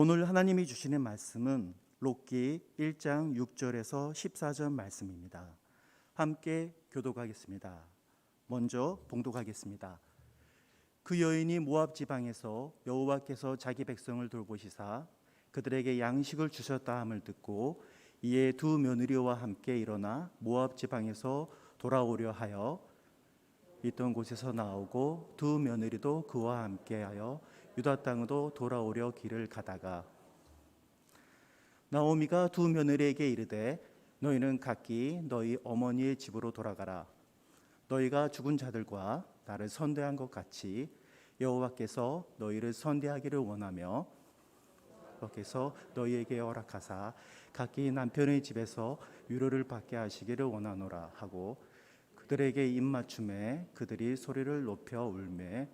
오늘 하나님이 주시는 말씀은 록기 1장 6절에서 14절 말씀입니다. 함께 교독하겠습니다. 먼저 봉독하겠습니다. 그 여인이 모압 지방에서 여호와께서 자기 백성을 돌보시사 그들에게 양식을 주셨다 함을 듣고 이에 두 며느리와 함께 일어나 모압 지방에서 돌아오려 하여 있던 곳에서 나오고 두 며느리도 그와 함께하여 유다 땅으로 돌아오려 길을 가다가 나오미가 두 며느리에게 이르되 너희는 각기 너희 어머니의 집으로 돌아가라. 너희가 죽은 자들과 나를 선대한 것 같이 여호와께서 너희를 선대하기를 원하며 여호와께서 너희에게 허락하사 각기 남편의 집에서 위로를 받게 하시기를 원하노라 하고 그들에게 입맞춤에 그들이 소리를 높여 울매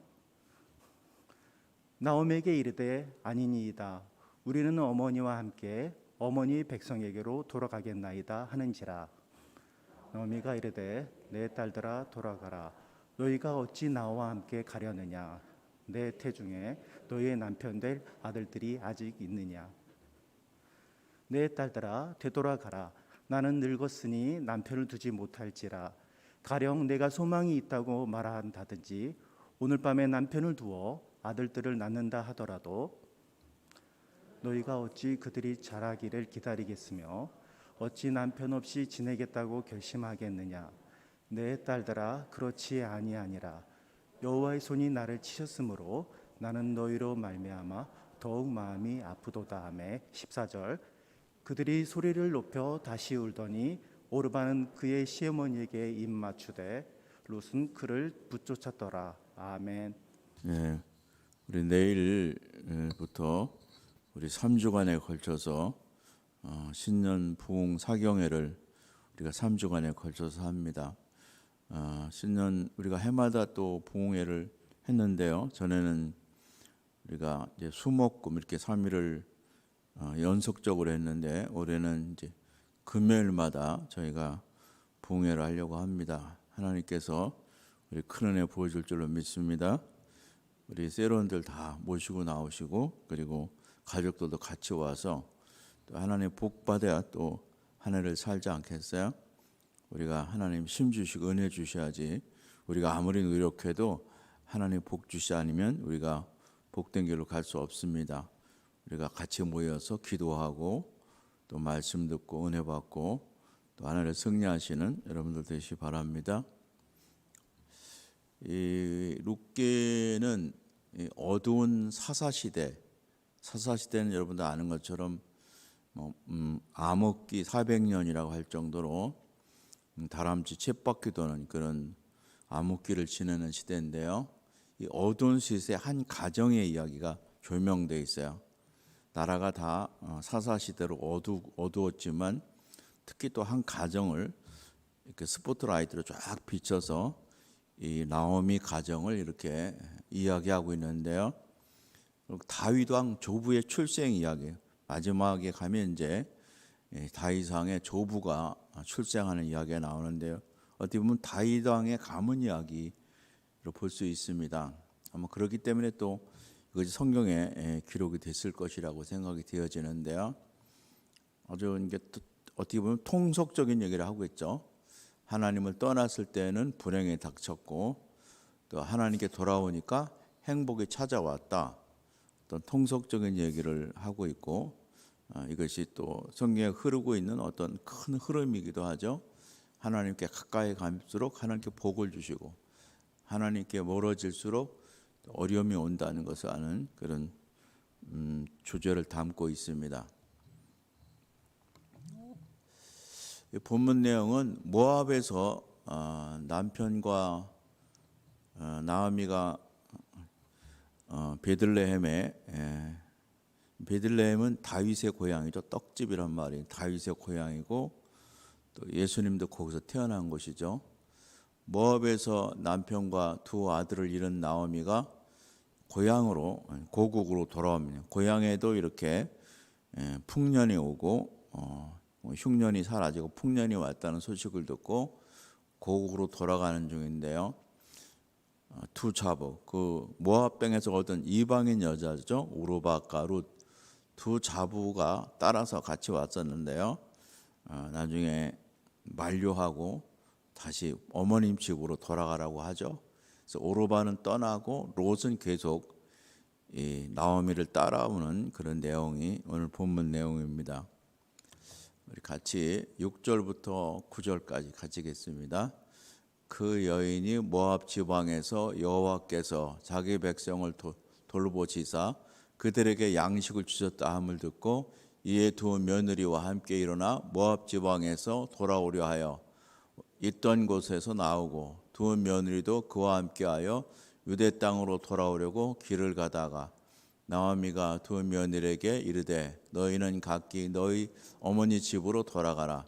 나옴에게 이르되 아니니이다. 우리는 어머니와 함께 어머니 백성에게로 돌아가겠나이다 하는지라. 나오미가 이르되 내 딸들아 돌아가라. 너희가 어찌 나와 함께 가려느냐? 내 태중에 너희의 남편 될 아들들이 아직 있느냐? 내 딸들아 되돌아가라. 나는 늙었으니 남편을 두지 못할지라. 가령 내가 소망이 있다고 말한다든지 오늘 밤에 남편을 두어 아들들을 낳는다 하더라도 너희가 어찌 그들이 자라기를 기다리겠으며 어찌 남편 없이 지내겠다고 결심하겠느냐? 내 딸들아 그렇지 아니하니라. 여호와의 손이 나를 치셨으므로 나는 너희로 말미암아 더욱 마음이 아프도다 하매 14절 그들이 소리를 높여 다시 울더니 오르바는 그의 시어머니에게 입 맞추되 롯은 그를 붙쫓았더라. 아멘. 예, 우리 내일부터 우리 3주간에 걸쳐서 어, 신년 부흥 사경회를 우리가 3주간에 걸쳐서 합니다. 어, 신년 우리가 해마다 또 부흥회를 했는데요. 전에는 우리가 이제 수목금 이렇게 3일을 어, 연속적으로 했는데 올해는 이제 금요일마다 저희가 부흥회를 하려고 합니다. 하나님께서 우리 큰 은혜 보여줄 줄로 믿습니다. 우리 세론들 다 모시고 나오시고 그리고 가족들도 같이 와서 또 하나님 복 받아야 또 한 해를 살지 않겠어요? 우리가 하나님 힘 주시고 은혜 주셔야지 우리가 아무리 노력해도 하나님 복 주시 아니면 우리가 복된 길로 갈 수 없습니다. 우리가 같이 모여서 기도하고 또 말씀 듣고 은혜 받고 또 하나님을 승리하시는 여러분들 되시 바랍니다. 이이 어두운 사사 시대, 사사 시대는 여러분들 아는 것처럼 뭐 음, 암흑기 400년이라고 할 정도로 음, 다람쥐 쳇바퀴 도는 그런 암흑기를 지내는 시대인데요. 이 어두운 시대의 한 가정의 이야기가 조명돼 있어요. 나라가 다 어, 사사 시대로 어두 어두웠지만 특히 또 한 가정을 이렇게 스포트라이트로 쫙 비춰서 이 나오미 가정을 이렇게 이야기하고 있는데요. 다윗 왕 조부의 출생 이야기. 마지막에 가면 이제 다윗 왕의 조부가 출생하는 이야기가 나오는데요. 어떻게 보면 다윗 왕의 가문 이야기로 볼 수 있습니다. 아마 그렇기 때문에 또 이것이 성경에 기록이 됐을 것이라고 생각이 되어지는데요. 아주 이게 어떻게 보면 통속적인 얘기를 하고 있죠. 하나님을 떠났을 때는 불행이 닥쳤고 또 하나님께 돌아오니까 행복이 찾아왔다. 어떤 통속적인 얘기를 하고 있고 아, 이것이 또 성경에 흐르고 있는 어떤 큰 흐름이기도 하죠. 하나님께 가까이 갈수록 하나님께 복을 주시고 하나님께 멀어질수록 어려움이 온다는 것을 아는 그런 음, 주제를 담고 있습니다. 이 본문 내용은 모압에서 어, 남편과 어, 나아미가 어, 베들레헴에 예, 베들레헴은 다윗의 고향이죠. 떡집이란 말이 다윗의 고향이고 또 예수님도 거기서 태어난 곳이죠. 모압에서 남편과 두 아들을 잃은 나오미가 고향으로 고국으로 돌아옵니다. 고향에도 이렇게 예, 풍년이 오고 어, 흉년이 사라지고 풍년이 왔다는 소식을 듣고 고국으로 돌아가는 중인데요. 어, 두 차복 그 모압 땅에서 얻은 이방인 여자죠. 우르바카 룻두 자부가 따라서 같이 왔었는데요. 어, 나중에 만류하고 다시 어머님 집으로 돌아가라고 하죠. 그래서 오르바는 떠나고 롯은 계속 이 나오미를 따라오는 그런 내용이 오늘 본문 내용입니다. 우리 같이 6절부터 9절까지 같이 읽겠습니다. 그 여인이 모압 지방에서 여호와께서 자기 백성을 도- 돌보시사 그들에게 양식을 주셨다 함을 듣고 이에 두 며느리와 함께 일어나 모압 지방에서 돌아오려 하여 있던 곳에서 나오고 두 며느리도 그와 함께하여 유대 땅으로 돌아오려고 길을 가다가 나오미가 두 며느리에게 이르되 너희는 각기 너희 어머니 집으로 돌아가라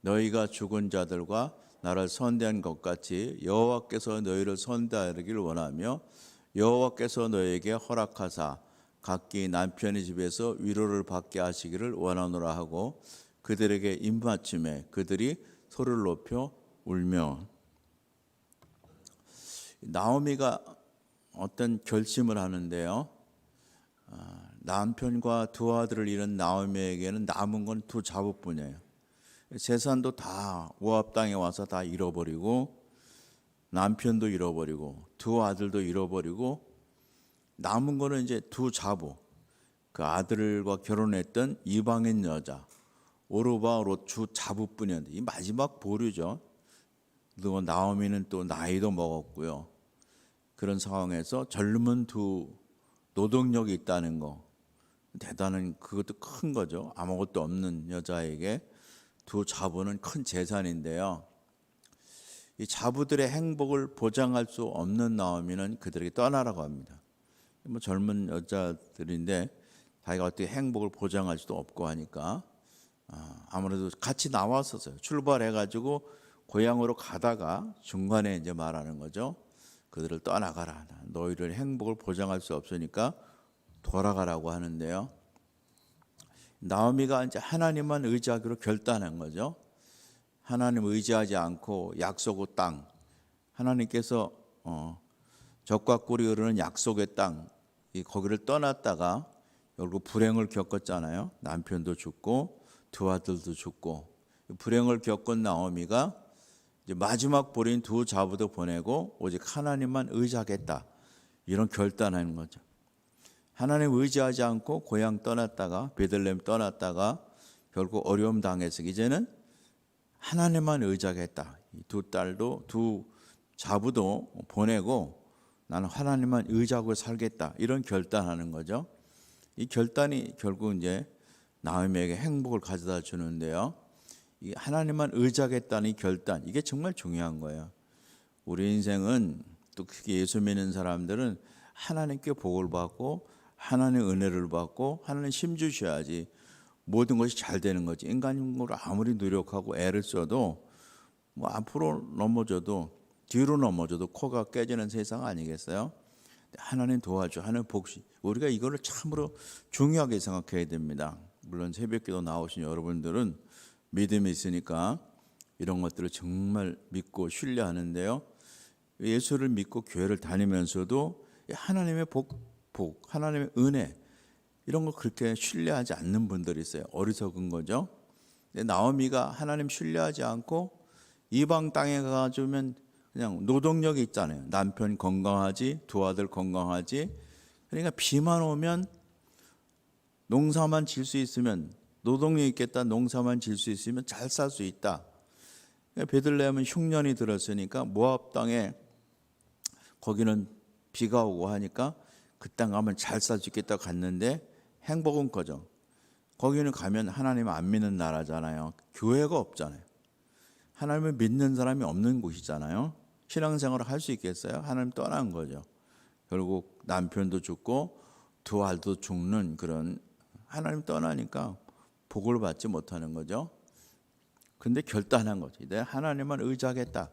너희가 죽은 자들과 나를 선대한 것 같이 여호와께서 너희를 선대하기를 원하며 여호와께서 너희에게 허락하사 각기 남편의 집에서 위로를 받게 하시기를 원하노라 하고 그들에게 입맞춤에 그들이 소리를 높여 울며 나오미가 어떤 결심을 하는데요. 아, 남편과 두 아들을 잃은 나오미에게는 남은 건 두 자부뿐이에요. 재산도 다 모압 땅에 와서 다 잃어버리고 남편도 잃어버리고 두 아들도 잃어버리고 남은 거는 이제 두 자부 그 아들과 결혼했던 이방인 여자 오르바 롯주 자부뿐이었는데 이 마지막 보류죠. 그리고 나오미는 또 나이도 먹었고요. 그런 상황에서 젊은 두 노동력이 있다는 거 대단한 그것도 큰 거죠. 아무것도 없는 여자에게 두 자부는 큰 재산인데요. 이 자부들의 행복을 보장할 수 없는 나오미는 그들에게 떠나라고 합니다. 뭐 젊은 여자들인데 자기가 어떻게 행복을 보장할 수도 없고 하니까 아, 아무래도 같이 나왔었어요. 출발해 가지고 고향으로 가다가 중간에 이제 말하는 거죠. 그들을 떠나가라. 너희를 행복을 보장할 수 없으니까 돌아가라고 하는데요. 나오미가 이제 하나님만 의지하기로 결단한 거죠. 하나님 의지하지 않고 약속의 땅, 하나님께서 어, 적과 꿀이 흐르는 약속의 땅, 이 거기를 떠났다가 결국 불행을 겪었잖아요. 남편도 죽고 두 아들도 죽고 불행을 겪은 나오미가 마지막 버린 두 자부도 보내고 오직 하나님만 의지하겠다 이런 결단하는 거죠. 하나님 의지하지 않고 고향 떠났다가 베들레헴 떠났다가 결국 어려움 당해서 이제는 하나님만 의지하겠다. 이두 딸도 두 자부도 보내고 나는 하나님만 의지하고 살겠다. 이런 결단하는 거죠. 이 결단이 결국 이제 나음에게 행복을 가져다 주는데요. 이 하나님만 의지하겠다는 이 결단 이게 정말 중요한 거예요. 우리 인생은 또 예수 믿는 사람들은 하나님께 복을 받고 하나님의 은혜를 받고 하나님 힘 주셔야지 모든 것이 잘 되는 거지. 인간으로 아무리 노력하고 애를 써도 뭐 앞으로 넘어져도 뒤로 넘어져도 코가 깨지는 세상 아니겠어요? 하나님 도와줘. 하나님 복시. 우리가 이거를 참으로 중요하게 생각해야 됩니다. 물론 새벽기도 나오신 여러분들은 믿음이 있으니까 이런 것들을 정말 믿고 신뢰하는데요. 예수를 믿고 교회를 다니면서도 하나님의 복, 복, 하나님의 은혜 이런 걸 그렇게 신뢰하지 않는 분들이 있어요. 어리석은 거죠. 나오미가 하나님 신뢰하지 않고 이방 땅에 가주면 그냥 노동력이 있잖아요. 남편 건강하지, 두 아들 건강하지. 그러니까 비만 오면 농사만 질 수 있으면 노동력 있겠다. 농사만 질 수 있으면 잘 살 수 있다. 베들레헴은 흉년이 들었으니까 모압 땅에 거기는 비가 오고 하니까 그 땅 가면 잘 살 수 있겠다 갔는데 행복은 거죠. 거기는 가면 하나님 안 믿는 나라잖아요. 교회가 없잖아요. 하나님을 믿는 사람이 없는 곳이잖아요. 신앙생활을 할 수 있겠어요? 하나님 떠난 거죠. 결국 남편도 죽고 두 알도 죽는 그런 하나님 떠나니까 복을 받지 못하는 거죠. 근데 결단한 거지. 내가 하나님만 의지하겠다.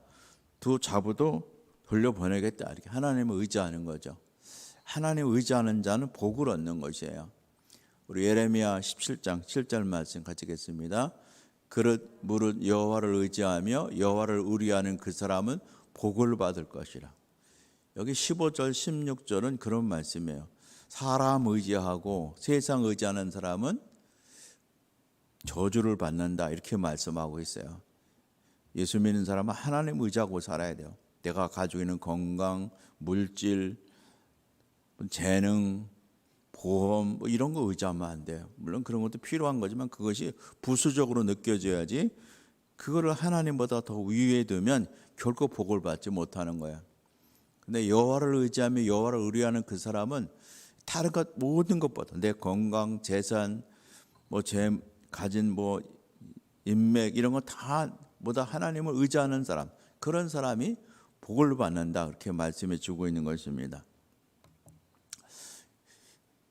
두 자부도 돌려보내겠다. 이렇게 하나님을 의지하는 거죠. 하나님 의지하는 자는 복을 얻는 것이에요. 우리 예레미야 17장 7절 말씀 같이 읽겠습니다. 그릇 무릇 여호와를 의지하며 여호와를 의리하는 그 사람은 복을 받을 것이라. 여기 15절 16절은 그런 말씀이에요. 사람 의지하고 세상 의지하는 사람은 저주를 받는다 이렇게 말씀하고 있어요. 예수 믿는 사람은 하나님 의지하고 살아야 돼요. 내가 가지고 있는 건강, 물질, 재능, 보험 뭐 이런 거 의지하면 안 돼요. 물론 그런 것도 필요한 거지만 그것이 부수적으로 느껴져야지 그거를 하나님보다 더 위에 두면 결코 복을 받지 못하는 거야. 근데 여호와를 의지하며 여호와를 의뢰하는 그 사람은 다른 것 모든 것보다 내 건강, 재산, 뭐 제 가진 뭐 인맥 이런 거다 보다 하나님을 의지하는 사람 그런 사람이 복을 받는다 그렇게 말씀해 주고 있는 것입니다.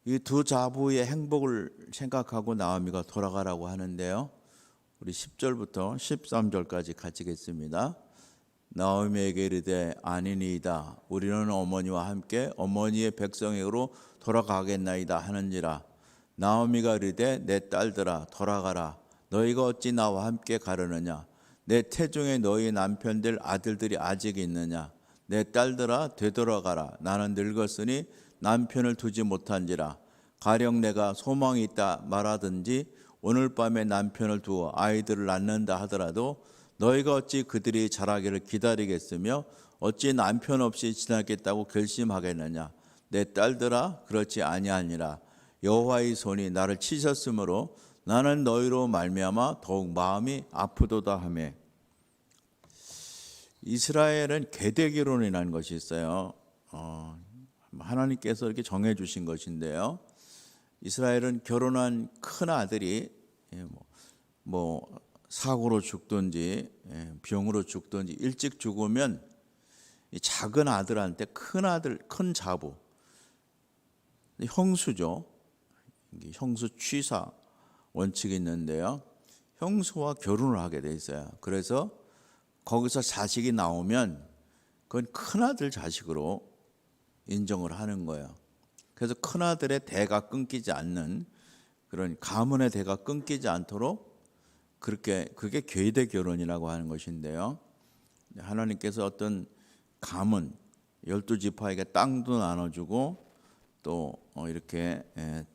이 두 자부의 행복을 생각하고 나오미가 돌아가라고 하는데요. 우리 10절부터 13절까지 같이 읽겠습니다. 나오미에게 이르되 아니니이다. 우리는 어머니와 함께 어머니의 백성에게로 돌아가겠나이다 하는지라. 나오미가 이르되 내 딸들아 돌아가라. 너희가 어찌 나와 함께 가려느냐? 내 태중에 너희 남편들 아들들이 아직 있느냐? 내 딸들아 되돌아가라. 나는 늙었으니 남편을 두지 못한지라. 가령 내가 소망이 있다 말하든지 오늘 밤에 남편을 두어 아이들을 낳는다 하더라도 너희가 어찌 그들이 자라기를 기다리겠으며 어찌 남편 없이 지나겠다고 결심하겠느냐 내 딸들아 그렇지 아니하니라 여호와의 손이 나를 치셨으므로 나는 너희로 말미암아 더욱 마음이 아프도다 하매 이스라엘은 계대 결혼이라는 것이 있어요. 어, 하나님께서 이렇게 정해 주신 것인데요. 이스라엘은 결혼한 큰 아들이 예, 뭐, 뭐 사고로 죽든지 예, 병으로 죽든지 일찍 죽으면 이 작은 아들한테 큰 아들 큰 자부 형수죠. 형수 취사 원칙이 있는데요. 형수와 결혼을 하게 돼 있어요. 그래서 거기서 자식이 나오면 그건 큰 아들 자식으로 인정을 하는 거예요. 그래서 큰 아들의 대가 끊기지 않는 그런 가문의 대가 끊기지 않도록 그렇게 그게 계대 결혼이라고 하는 것인데요. 하나님께서 어떤 가문 열두 지파에게 땅도 나눠주고 또 어, 이렇게 예, 예,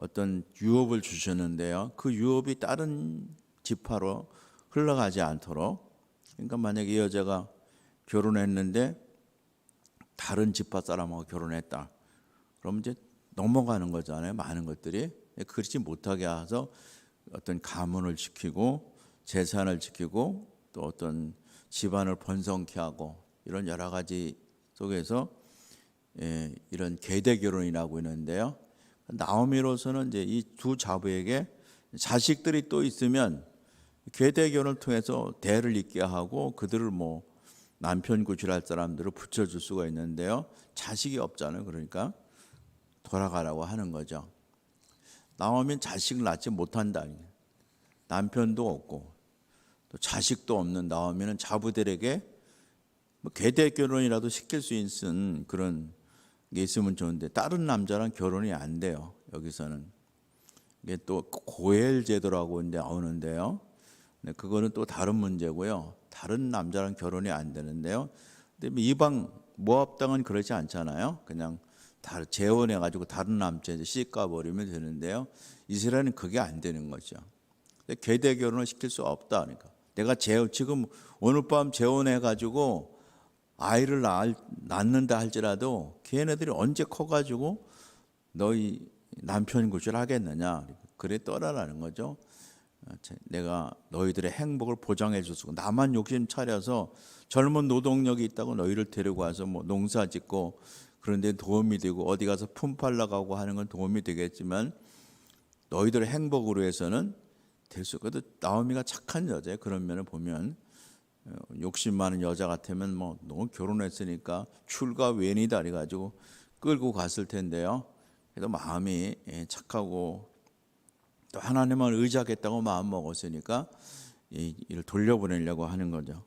어떤 유업을 주셨는데요. 그 유업이 다른 지파로 흘러가지 않도록 그러니까 만약에 이 여자가 결혼했는데 다른 지파 사람하고 결혼했다. 그럼 이제 넘어가는 거잖아요. 많은 것들이 그렇지 못하게 해서 어떤 가문을 지키고 재산을 지키고 또 어떤 집안을 번성케 하고 이런 여러 가지 속에서 예, 이런 계대 결혼이라고 있는데요. 나오미로서는 이제 이 두 자부에게 자식들이 또 있으면 결혼을 통해서 대를 잇게 하고 그들을 뭐 남편 구실할 사람들을 붙여줄 수가 있는데요. 자식이 없잖아요. 그러니까 돌아가라고 하는 거죠. 나오면 자식을 낳지 못한다. 남편도 없고 또 자식도 없는 나오면은 자부들에게 뭐 계대 결혼이라도 시킬 수 있는 그런 게 있으면 좋은데 다른 남자랑 결혼이 안 돼요. 여기서는 이게 또 고엘 제도라고 나오는데요. 네, 그거는 또 다른 문제고요. 다른 남자랑 결혼이 안 되는데요. 근데 뭐 이방 모압 당은 그렇지 않잖아요. 그냥 다 재혼해 가지고 다른 남자한테 씻가 버리면 되는데요. 이스라엘은 그게 안 되는 거죠. 계대 결혼을 시킬 수 없다 그러니까. 내가 재혼 지금 오늘 밤 재혼해 가지고 아이를 낳, 낳는다 할지라도 걔네들이 언제 커 가지고 너희 남편 구실 하겠느냐. 그래 떠나라는 거죠. 내가 너희들의 행복을 보장해 줬고 나만 욕심 차려서 젊은 노동력이 있다고 너희를 데리고 와서 뭐 농사 짓고 그런데 도움이 되고 어디 가서 품팔 나가고 하는 건 도움이 되겠지만 너희들의 행복으로 해서는 될 수. 그래도 나오미가 착한 여자예요. 그런 면을 보면 어, 욕심 많은 여자 같으면 뭐 너무 결혼했으니까 출가 웬이다 그래가지고 끌고 갔을 텐데요. 그래도 마음이 예, 착하고 또 하나님을 의지하겠다고 마음 먹었으니까 이를 돌려보내려고 하는 거죠.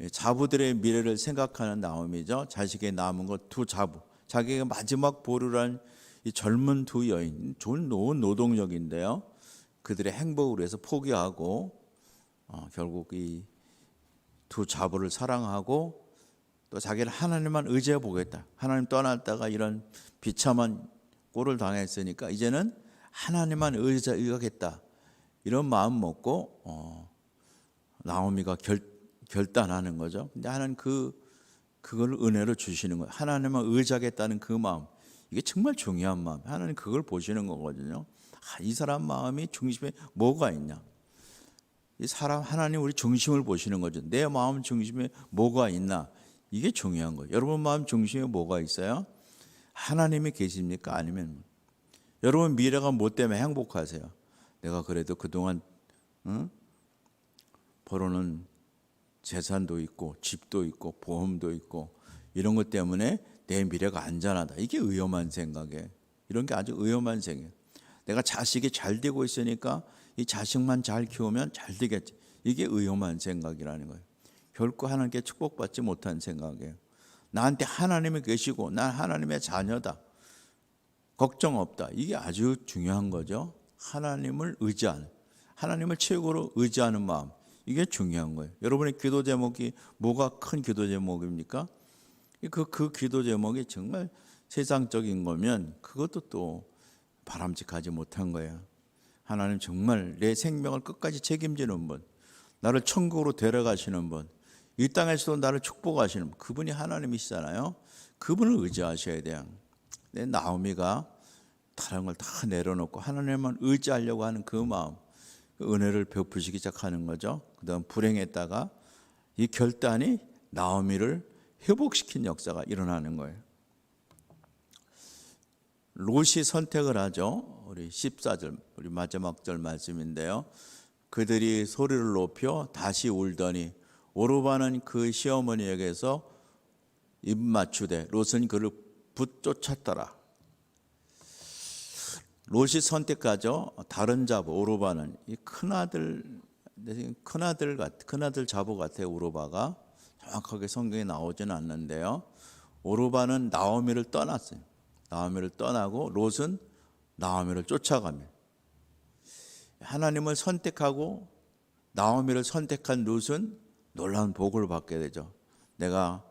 예, 자부들의 미래를 생각하는 나옴이죠. 자식의 남은 것 두 자부. 자기가 마지막 보류란 이 젊은 두 여인, 좋은 노동력인데요. 그들의 행복을 위해서 포기하고 어, 결국 이 두 자부를 사랑하고 또 자기를 하나님만 의지해 보겠다. 하나님 떠났다가 이런 비참한 꼴을 당했으니까 이제는 하나님만 의자 의하겠다. 이런 마음 먹고 어, 나오미가 결, 결단하는 거죠. 근데 하나님 그 그걸 은혜로 주시는 거예요. 하나님만 의지하겠다는 그 마음. 이게 정말 중요한 마음. 하나님 그걸 보시는 거거든요. 아, 이 사람 마음이 중심에 뭐가 있냐? 이 사람 하나님 우리 중심을 보시는 거죠. 내 마음 중심에 뭐가 있나? 이게 중요한 거예요. 여러분 마음 중심에 뭐가 있어요? 하나님이 계십니까? 아니면 여러분 미래가 뭐 때문에 행복하세요? 내가 그래도 그동안 응? 벌어놓은 재산도 있고 집도 있고 보험도 있고 이런 것 때문에 내 미래가 안전하다. 이게 위험한 생각이에요. 이런 게 아주 위험한 생각이에요. 내가 자식이 잘 되고 있으니까 이 자식만 잘 키우면 잘 되겠지. 이게 위험한 생각이라는 거예요. 결코 하나님께 축복받지 못한 생각이에요. 나한테 하나님이 계시고 난 하나님의 자녀다. 걱정 없다. 이게 아주 중요한 거죠. 하나님을 의지하는, 하나님을 최고로 의지하는 마음. 이게 중요한 거예요. 여러분의 기도 제목이 뭐가 큰 기도 제목입니까? 그, 그 기도 제목이 정말 세상적인 거면 그것도 또 바람직하지 못한 거예요. 하나님 정말 내 생명을 끝까지 책임지는 분, 나를 천국으로 데려가시는 분, 이 땅에서도 나를 축복하시는 분, 그분이 하나님이시잖아요. 그분을 의지하셔야 돼요. 내 나오미가 다른 걸 다 내려놓고 하나님만 의지하려고 하는 그 마음, 그 은혜를 베푸시기 시작하는 거죠. 그다음 불행했다가 이 결단이 나오미를 회복시킨 역사가 일어나는 거예요. 롯이 선택을 하죠. 우리 14절, 우리 마지막 절 말씀인데요. 그들이 소리를 높여 다시 울더니 오르바는 그 시어머니에게서 입 맞추되 롯은 그를 붙쫓았더라. 롯이 선택하죠. 다른 자보 오르바는 이 큰아들 큰아들 같 큰아들 자보 같아요. 오르바가 정확하게 성경에 나오지는 않는데요. 오르바는 나오미를 떠났어요. 나오미를 떠나고 롯은 나오미를 쫓아가며 하나님을 선택하고 나오미를 선택한 롯은 놀라운 복을 받게 되죠. 내가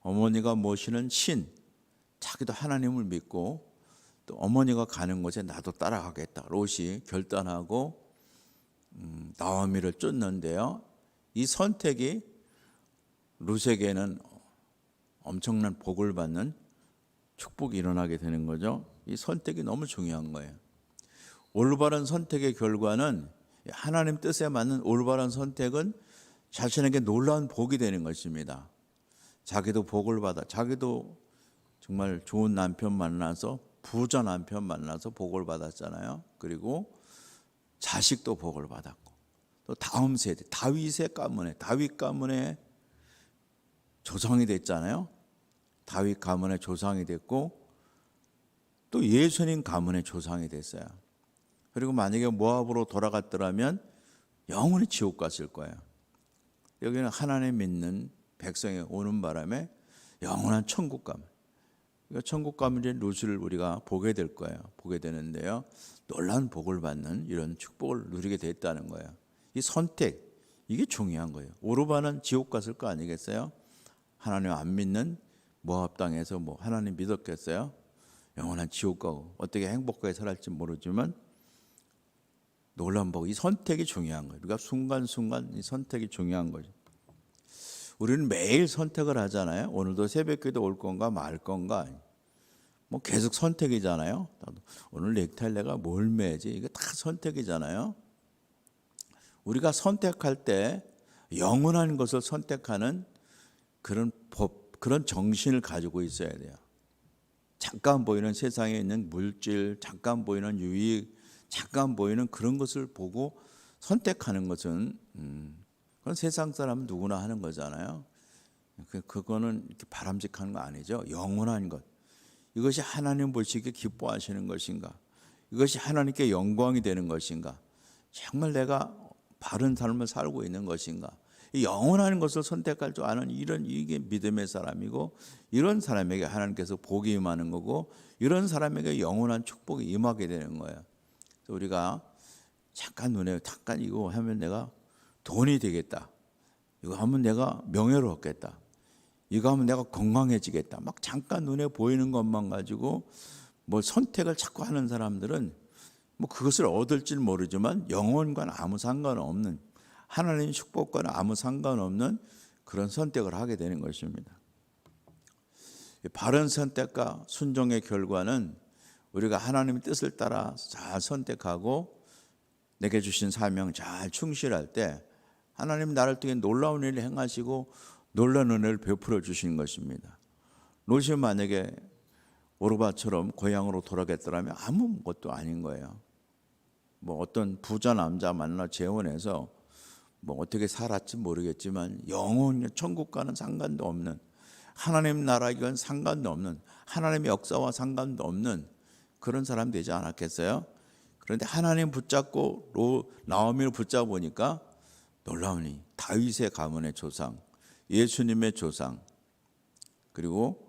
어머니가 모시는 신, 자기도 하나님을 믿고 또 어머니가 가는 곳에 나도 따라가겠다. 롯이 결단하고 음, 나오미를 쫓는데요. 이 선택이 롯에게는 엄청난 복을 받는 축복이 일어나게 되는 거죠. 이 선택이 너무 중요한 거예요. 올바른 선택의 결과는 하나님 뜻에 맞는 올바른 선택은 자신에게 놀라운 복이 되는 것입니다. 자기도 복을 받아, 자기도 정말 좋은 남편 만나서 부자 남편 만나서 복을 받았잖아요. 그리고 자식도 복을 받았고 또 다음 세대 다윗의 가문에 다윗 가문에 조상이 됐잖아요. 다윗 가문의 조상이 됐고 또 예수님 가문의 조상이 됐어요. 그리고 만약에 모압으로 돌아갔더라면 영원히 지옥 갔을 거예요. 여기는 하나님 믿는 백성이 오는 바람에 영원한 천국 가문. 그러니까 천국 가문의 루스를 우리가 보게 될 거예요. 보게 되는데요. 놀라운 복을 받는 이런 축복을 누리게 됐다는 거예요. 이 선택 이게 중요한 거예요. 오르바는 지옥 갔을 거 아니겠어요? 하나님 안 믿는 모압 땅에서 뭐 하나님 믿었겠어요? 영원한 지옥 가고 어떻게 행복하게 살았지 모르지만 놀란 복, 이 선택이 중요한 거예요. 그러니까 순간순간 이 선택이 중요한 거죠. 우리는 매일 선택을 하잖아요. 오늘도 새벽기도 올 건가 말 건가. 뭐 계속 선택이잖아요. 오늘 넥타이 내가 뭘 매지? 이게 다 선택이잖아요. 우리가 선택할 때 영원한 것을 선택하는 그런 법, 그런 정신을 가지고 있어야 돼요. 잠깐 보이는 세상에 있는 물질, 잠깐 보이는 유익, 잠깐 보이는 그런 것을 보고 선택하는 것은 음, 그건 세상 사람 누구나 하는 거잖아요. 그 그거는 이렇게 바람직한 거 아니죠. 영원한 것. 이것이 하나님 보시기에 기뻐하시는 것인가? 이것이 하나님께 영광이 되는 것인가? 정말 내가 바른 삶을 살고 있는 것인가? 이 영원한 것을 선택할 줄 아는 이런 이게 믿음의 사람이고 이런 사람에게 하나님께서 복이 임하는 거고 이런 사람에게 영원한 축복이 임하게 되는 거예요. 그래서 우리가 잠깐 눈에 잠깐 이거 하면 내가 돈이 되겠다. 이거 하면 내가 명예를 얻겠다. 이거 하면 내가 건강해지겠다. 막 잠깐 눈에 보이는 것만 가지고 뭐 선택을 자꾸 하는 사람들은 뭐 그것을 얻을 줄 모르지만 영혼과는 아무 상관없는 하나님 축복과는 아무 상관없는 그런 선택을 하게 되는 것입니다. 바른 선택과 순종의 결과는 우리가 하나님의 뜻을 따라 잘 선택하고 내게 주신 사명 잘 충실할 때 하나님 나를 통해 놀라운 일을 행하시고 놀라운 은혜를 베풀어 주시는 것입니다. 롯이 만약에 오르바처럼 고향으로 돌아갔더라면 아무것도 아닌 거예요. 뭐 어떤 부자 남자 만나 재혼해서 뭐 어떻게 살았지 모르겠지만 영원 천국과는 상관도 없는 하나님 나라에건 상관도 없는 하나님의 역사와 상관도 없는 그런 사람 되지 않았겠어요? 그런데 하나님 붙잡고 로 나오미를 붙잡으니까 놀라우니 다윗의 가문의 조상, 예수님의 조상, 그리고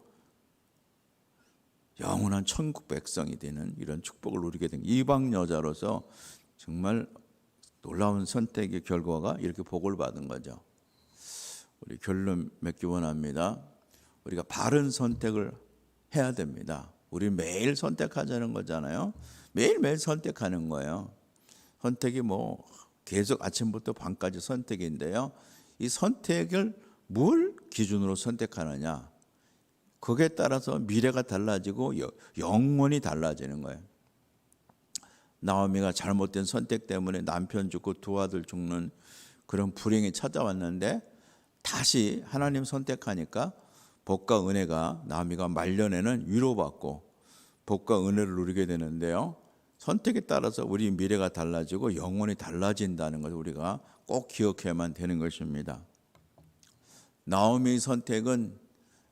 영원한 천국 백성이 되는 이런 축복을 누리게 된 이방 여자로서 정말 놀라운 선택의 결과가 이렇게 복을 받은 거죠. 우리 결론 맺기 원합니다. 우리가 바른 선택을 해야 됩니다. 우리 매일 선택하자는 거잖아요. 매일매일 선택하는 거예요. 선택이 뭐 계속 아침부터 밤까지 선택인데요. 이 선택을 뭘 기준으로 선택하느냐? 거기에 따라서 미래가 달라지고 여- 영원히 달라지는 거예요. 나오미가 잘못된 선택 때문에 남편 죽고 두 아들 죽는 그런 불행이 찾아왔는데 다시 하나님 선택하니까 복과 은혜가 나오미가 말년에는 위로받고 복과 은혜를 누리게 되는데요. 선택에 따라서 우리 미래가 달라지고 영원히 달라진다는 것을 우리가 꼭 기억해야만 되는 것입니다. 나오미의 선택은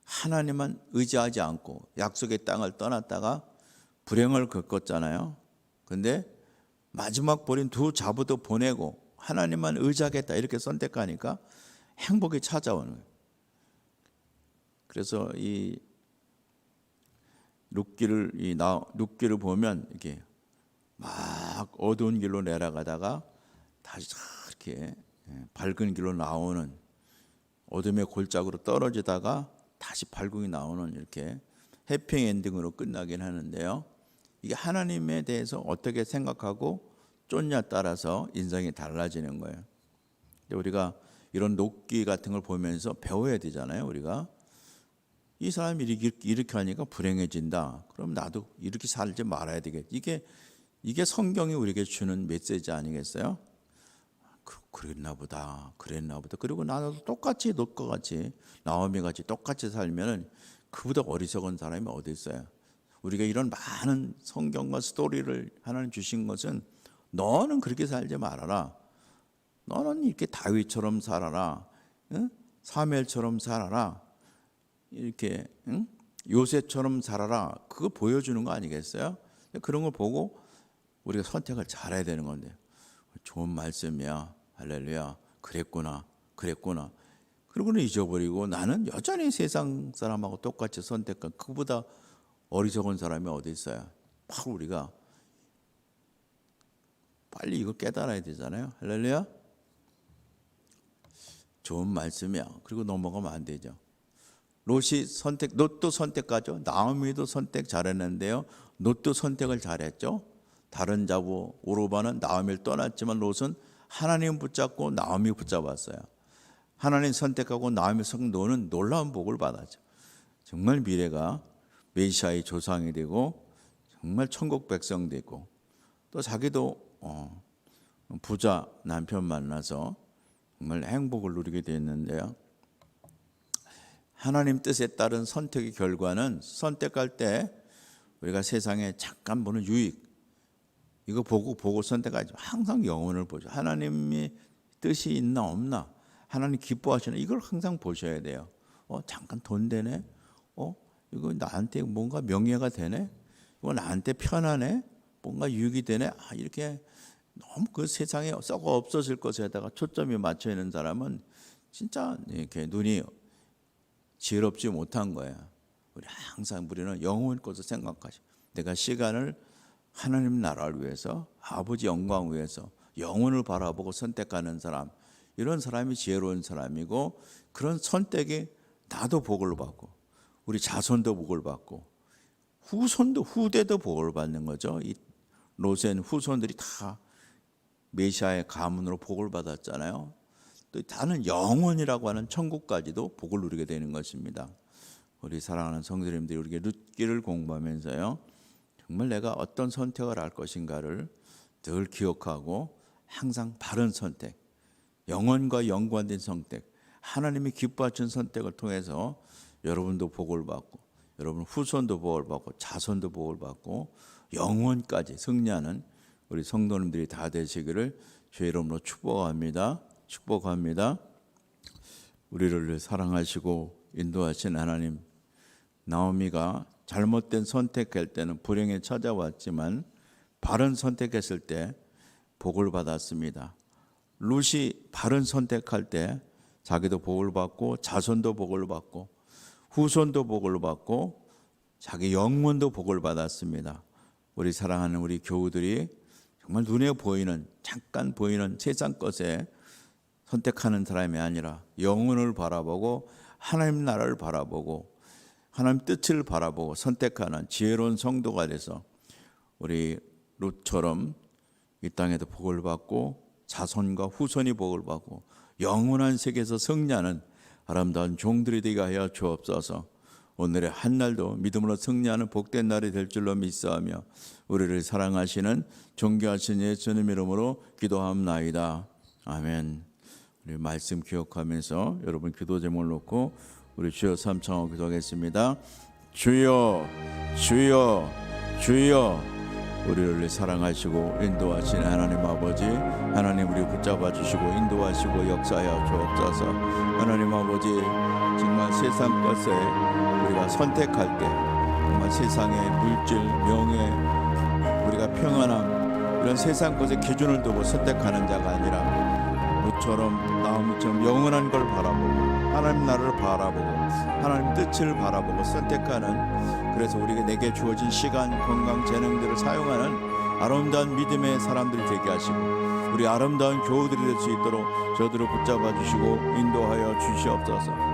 하나님만 의지하지 않고 약속의 땅을 떠났다가 불행을 겪었잖아요. 근데 마지막 버린 두 자부도 보내고 하나님만 의지하겠다 이렇게 선택하니까 행복이 찾아오는 거예요. 그래서 이 룻기를 이나 룻기를 보면 이렇게 막 어두운 길로 내려가다가 다시 이렇게 예, 밝은 길로 나오는 어둠의 골짜기로 떨어지다가 다시 밝음이 나오는 이렇게 해피 엔딩으로 끝나긴 하는데요. 이게 하나님에 대해서 어떻게 생각하고 쫓냐 따라서 인생이 달라지는 거예요. 근데 우리가 이런 녹기 같은 걸 보면서 배워야 되잖아요. 우리가 이 사람이 이렇게, 하니까 불행해진다. 그럼 나도 이렇게 살지 말아야 되겠. 이게 이게 성경이 우리에게 주는 메시지 아니겠어요? 그, 그랬나 보다. 그랬나 보다. 그리고 나도 똑같이 너과 같이 나오미 같이 똑같이 살면은 그보다 어리석은 사람이 어디 있어요? 우리가 이런 많은 성경과 스토리를 하나님 주신 것은 너는 그렇게 살지 말아라. 너는 이렇게 다윗처럼 살아라. 응? 사멜처럼 살아라. 이렇게 응? 요새처럼 살아라. 그거 보여주는 거 아니겠어요? 그런 걸 보고 우리가 선택을 잘해야 되는 건데 좋은 말씀이야. 할렐루야. 그랬구나. 그랬구나. 그러고는 잊어버리고 나는 여전히 세상 사람하고 똑같이 선택한 그보다 어리석은 사람이 어디 있어요? 바로 우리가 빨리 이거 깨달아야 되잖아요. 할렐루야. 좋은 말씀이야. 그리고 넘어가면 안 되죠. 롯이 선택, 롯도 선택하죠. 나오미도 선택 잘했는데요. 롯도 선택을 잘했죠. 다른 자부 오로바는 나오미를 떠났지만 롯은 하나님 붙잡고 나오미 붙잡았어요. 하나님 선택하고 나오미 성도는 놀라운 복을 받았죠. 정말 미래가 메시아의 조상이 되고 정말 천국 백성 되고 또 자기도 어, 부자 남편 만나서 정말 행복을 누리게 됐는데요. 하나님 뜻에 따른 선택의 결과는 선택할 때 우리가 세상에 잠깐 보는 유익 이거 보고 보고 선택하지 항상 영혼을 보죠. 하나님의 뜻이 있나 없나 하나님 기뻐하시나 이걸 항상 보셔야 돼요. 어 잠깐 돈 되네. 어 이거 나한테 뭔가 명예가 되네. 이거 나한테 편하네. 뭔가 유익이 되네. 아 이렇게 너무 그 세상에 썩어 없어질 것에다가 초점이 맞춰 있는 사람은 진짜 이렇게 눈이 지혜롭지 못한 거야. 우리 항상 우리는 영혼의 것을 생각하시. 내가 시간을 하나님 나라를 위해서 아버지 영광 위해서 영혼을 바라보고 선택하는 사람 이런 사람이 지혜로운 사람이고 그런 선택이 나도 복을 받고 우리 자손도 복을 받고 후손도 후대도 복을 받는 거죠. 이 로센 후손들이 다 메시아의 가문으로 복을 받았잖아요. 또 다는 영원이라고 하는 천국까지도 복을 누리게 되는 것입니다. 우리 사랑하는 성도님들이 우리에게 룻기를 공부하면서요. 정말 내가 어떤 선택을 할 것인가를 늘 기억하고 항상 바른 선택, 영원과 연관된 선택, 하나님이 기뻐하신 선택을 통해서 여러분도 복을 받고 여러분 후손도 복을 받고 자손도 복을 받고 영원까지 승리하는 우리 성도님들이 다 되시기를 주의 이름으로 축복합니다. 축복합니다. 우리를 사랑하시고 인도하신 하나님 나오미가 잘못된 선택할 때는 불행에 찾아왔지만 바른 선택했을 때 복을 받았습니다. 룻이 바른 선택할 때 자기도 복을 받고 자손도 복을 받고 후손도 복을 받고 자기 영혼도 복을 받았습니다. 우리 사랑하는 우리 교우들이 정말 눈에 보이는 잠깐 보이는 세상 것에 선택하는 사람이 아니라 영혼을 바라보고 하나님 나라를 바라보고 하나님 뜻을 바라보고 선택하는 지혜로운 성도가 돼서 우리 룻처럼 이 땅에도 복을 받고 자손과 후손이 복을 받고 영원한 세계에서 승리하는 아름다운 종들이 되게 하여 주옵소서. 오늘의 한 날도 믿음으로 승리하는 복된 날이 될 줄로 믿사하며 우리를 사랑하시는 존귀하신 예수님 이름으로 기도함나이다. 아멘. 우리 말씀 기억하면서 여러분 기도 제목을 놓고 우리 주여 삼창하고 기도하겠습니다. 주여 주여 주여 우리를 사랑하시고 인도하신 하나님 아버지 하나님 우리 붙잡아 주시고 인도하시고 역사하여 주옵소서. 하나님 아버지 정말 세상 것에 우리가 선택할 때 정말 세상의 물질 명예 우리가 평안함 이런 세상 것의 기준을 두고 선택하는 자가 아니라 무처럼 나무처럼 영원한 걸 바라보고 하나님 나라를 바라보고 하나님 뜻을 바라보고 선택하는 그래서 우리가 내게 주어진 시간 건강 재능들을 사용하는 아름다운 믿음의 사람들이 되게 하시고 우리 아름다운 교우들이 될 수 있도록 저들을 붙잡아 주시고 인도하여 주시옵소서